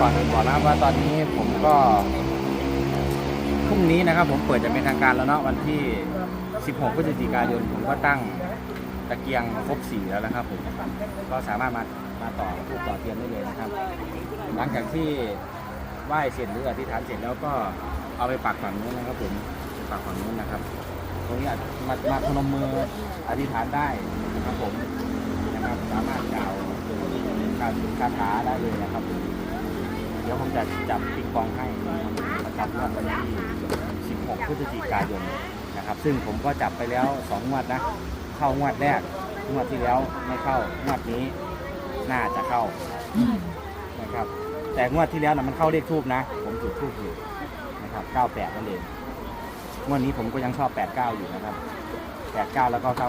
ก่อนอื่นบอกนะครับว่าตอนนี้ผมก็พรุ่งนี้นะครับ ผมเปิดจะเป็นทางการแล้วเนาะวันที่ 16 พฤศจิกายนผมก็ตั้งตะเกียงครบสีแล้วนะครับผมก็สามารถมามาต่อทูบต่อเทียนได้เลยนะครับ หลังจากที่ไหว้เสร็จหรืออธิษฐานเสร็จแล้วก็เอาไปปักฝั่งนู้นนะครับผมปักฝั่งนู้นนะครับ ตรงนี้อาจมามาพนมมืออธิษฐานได้นะครับผมนะครับสามารถกล่าวการคาถาได้เลยนะครับผม ดี๋ยวผมจะจับปิงปองให้นะครับประจำงวดวันที่ 16 พฤศจิกายนนะครับ ซึ่งผมก็จับไปแล้ว 2 งวดนะ เข้างวดแรก งวดที่แล้วไม่เข้างวดนี้น่าจะเข้านะครับ แต่งวดที่แล้วนะมันเข้าเลขทูบนะ ผมจุดทูบอยู่นะครับ 98 นั่นเองงวดนี้ผมก็ยังชอบ 89 อยู่นะครับ 89 แล้วก็ 99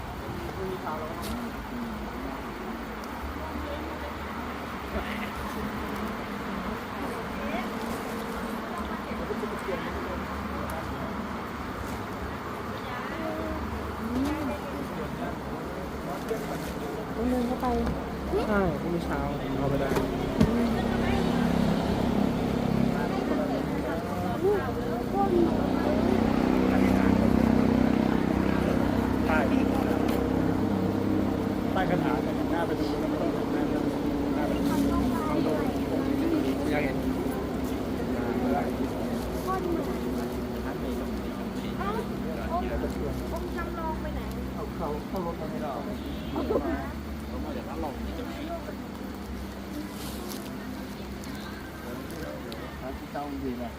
ต้องเดินเข้าไป ใช่พรุ่งนี้เช้าเอาไปได้ใต้ใต้คาถาแต่หน้าไปดูแล้วก็หน้าไปดูหน้าไปดูต้องดูยังไง องค์จำลองไปไหน เอาเขาเข้ารถมาไม่ได้ ผมมาจากร้านลงร้านที่เจ้าดีนะ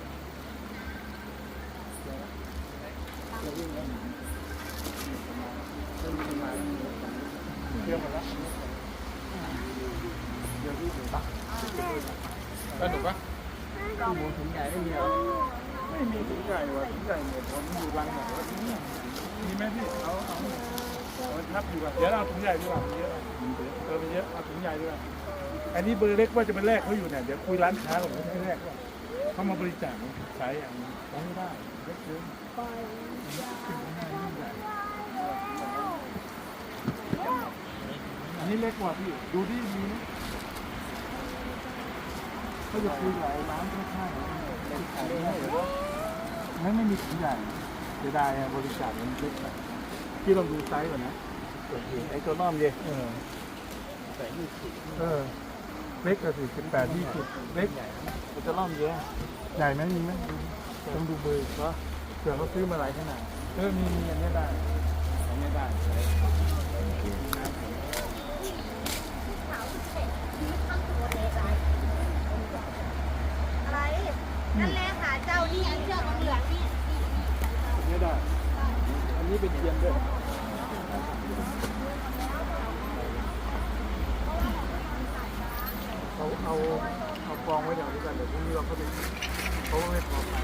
เรื่องมาเนับอยู่ก่อนเดี๋ยวเอาถุงใหญ่ดีกว่ามันเยอะเออมันเยอะเอาถุงใหญ่ดีกว่าอันนี้เบอร์เล็กว่าจะเป็นแรกเขาอยู่เนี่ยเดี๋ยวคุยร้านค้าก่อนเขาให้แรกว่าเขามาบริจาคใช้อย่างนี้ไม่ได้เล็กเกินอันนี้เล็กกว่าพี่ดูที่มีไหมเขาจะคุยหลายร้านข้างๆไม่ไม่มีถุงใหญ่เสียดายบริจาคมันเล็กไป พี่ลองดูไซส์ก่อนนะไอ้ตัวน้อมเยเออแต่ยี่สิบเออเล็กกว่าสี่สิบแปดยี่สิบเล็กไอ้ตัวน้อมเยอะใหญ่ไหมมีไหมต้องดูเบอร์เพราะเผื่อเขาซื้อมาหลายขนาดเออมีมีอันนี้ได้อันนี้ได้อะไรนั่นแหละค่ะเจ้านี่อันเชือกเหลืองๆนี่ไม่ได้ อันนี้เป็นเทียนด้วย เขาเอาเอากองไว้เดี๋ยวนี้กันเดี๋ยวพรุ่งนี้เราก็ไปเขาไม่พอไป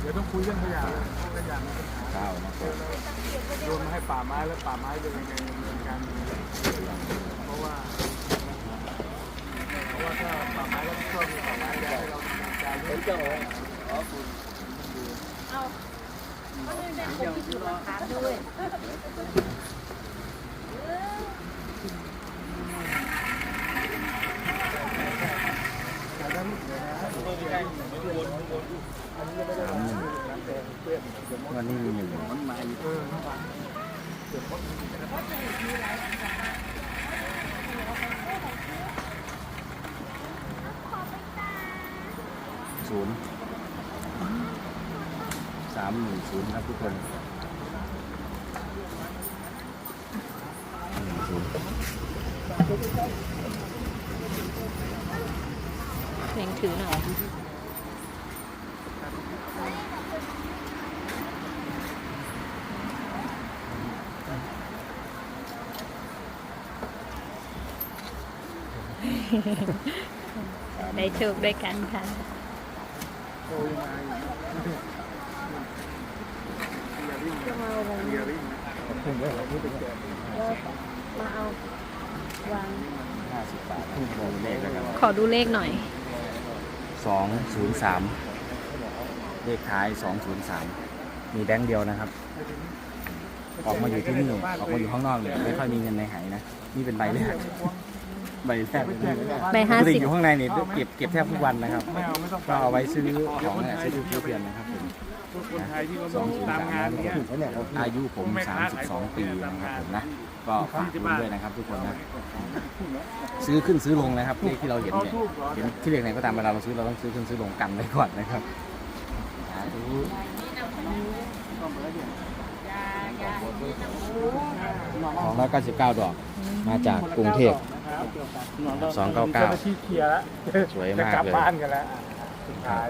เดี๋ยวต้องคุยเรื่องขยะเลยเพราะขยะมีปัญหาเก้านะครับโยนมาให้ป่าไม้แล้วป่าไม้จะยังไงดำเนินการเพราะว่าเพราะว่าถ้าป่าไม้รับผิดชอบมีป่าไม้จะให้เราดำเนินการเรื่องเอาก็เลยเป็นคนที่ถือหลักฐาด้วย วันนี้มีหนึ่ศูนย์สามหนึ่งศูนย์ครับทุกคนหนึ่งศูนย์เพ่งถือหน่อย ได้โชคด้วยกันค่ะมาอยู่จะมาอะไรเรียริ่งผมางมาเอาวางขอดูเลขหน่อยสองศูนย์สามเลขท้ายสองศูนย์สามมีแบงค์เดียวนะครับ ออกมาอยู่ที่นี่ออกมาอยู่ข้างนอกเลยไม่ค่อยมีเงินในหายนะ นี่เป็นใบแรก ใบแรกเลยใบห้าปกติสิบอยู่ข้างในนี่เก็บเก็บแทบทุกวันนะครับไม่เอาไม่ต้องก็เอาไว้ซื้อของเนี่ยซื้อทูบเทียนนะครับผมพวกคนไทยที่เขาสองศูนย์ตามสามงานนะเนี้ย อายุผมสามสิบสองปีนะครับผมนะ ก็ฝากคุณด้วยนะครับทุกคนนะ ซื้อขึ้นซื้อลงนะครับเลขที่เราเห็นเนี่ยเห็นที่เลขไหนก็ตามเวลาเราซื้อเราต้องซื้อขึ้นซื้อลงกันไว้ก่อนนะครับสาธุสองร้อยเก้าสิบเก้าดอก มาจากกรุงเทพ สองเก้าเก้าจ้หน้ที่เคลียร์แล้วสวยมากจะกลับเลยบ้านกันแล้วอะสุดท้าย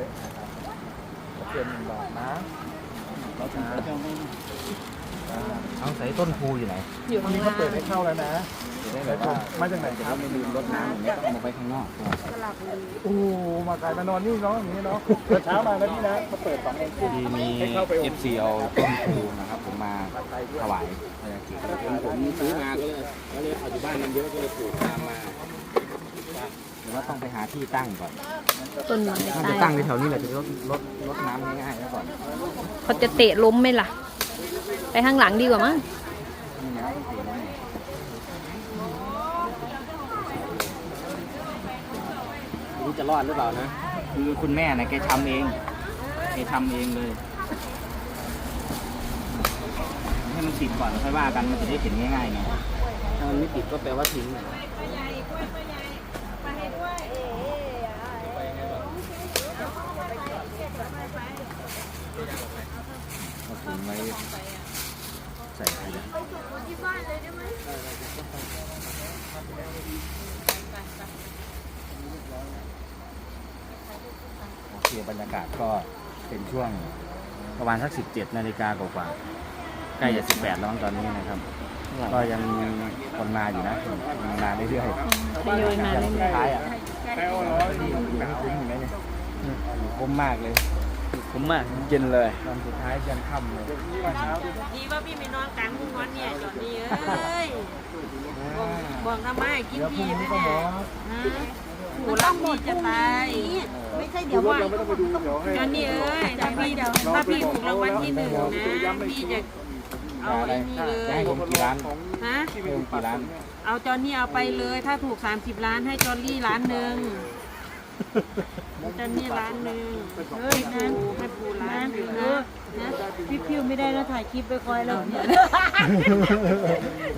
เปลี่ยนหนึ่งบาทนะเราจะจะไม่เอาใส่ต้นพูอยู่ไหนอยู่วันข้างนี้เขาล่าเปิดงให้เข้าแล้วนะจะ ได้แบบว่ามาจากไหนจะครับไม่ลืมรดน้ำอย่างนี้ยต้องเอาไว้ข้างนอกสลับเลยโอ้โหมาขายมานอนนี่เนาะอย่างนี้เนาะเมื่อเช้ามาแล้วนี่นะเขาเปิดสองโมงครึ่งดีมีเอฟซีเอาต้นพูนะครับผมมาถวายพระกิจผมซื้อมาก็เลยก็เลยเอาอยู่บ้านมันเยอะก็เลยปลูกตามมาเดี๋ยวว่าต้องไปหาที่ตั้งก่อนต้นไม้ถ้าใต้จะตั้งในแถวนี้แหละจะลดลดลดน้ำง่ายๆไว้ก่อนเขาจะเตะล้มไหมล่ะ ไปข้างหลังดีกว่ามั้งนี่นะต้องเปลี่ยนแล้วเนี่ยไม่รู้ จะรอดหรือเปล่านะ คือคุณแม่นะแกทำเองแกทำเองเลย ให้มันติดก่อนแล้วค่อยว่ากันมันจะได้เห็นง่ายๆไงถ้ามันไม่ติดก็แปลว่าทิ้งนะเอาถุงไว้ใส่ถุงโอเคบรรยากาศก็เป็นช่วงประมาณสัก 17 นาฬิกากว่าๆใกล้จะ18แล้วมั้งตอนนี้นะครับ ก็ยังมีคนมาอยู่นะยังมาเรื่อยๆทยอยมาอย่างเรื่สุดอยท้ายอะแปลว่าร้อยที่อยู่ให้คุ้มอยู่ไหมเนี่ยคุ้มมากเลยผมมากเย็นเลยตอนสุดท้ายยันค่ำเลยดีว่าพี่ไม่นอนกลางมุ้งนอนเนี่ยจอดนี่เอ้ยบอกทำไมกินเดี๋ยวพรุ่พี่งไม่นี้ก็ได้ หมอฮะหูรักพี่จะตายไม่ใช่เดี๋ยวว่า เราไม่ต้องไปดูเดี๋ยวให้จอนนี่เอ้ยถ้าพี่ถ้าพี่ถูกรางวัลที่หนึ่งนะพี่จะเอาไอ้นี่เลจะยให้ผมกี่ล้านฮะให้ผมกี่ล้านเอาจอนนี่เอาไปเลย ถ้าถูก 30 ล้านให้จอนนี่ล้านหนึ่งจอนนี่ล้านหนึ่งเฮ้ยนะให้ปูล้านหนึ่งนะนะพี่พิวไม่ได้แล้วถ่ายคลิปไปคอยแล้วเนี่ย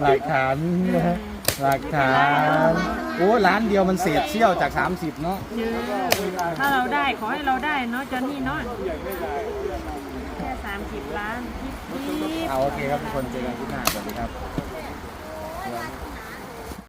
หลักฐานนะ หลักฐานโอ้ล้านเดียวมันเศษเสี้ยวจาก 30 เนาะถ้าเราได้ขอให้เราได้เนาะจอนนี่เนาะแค่30ล้านพี่พี่เอาโอเคครับทุกคนเจอกันที่หน้าสวัสดีครับ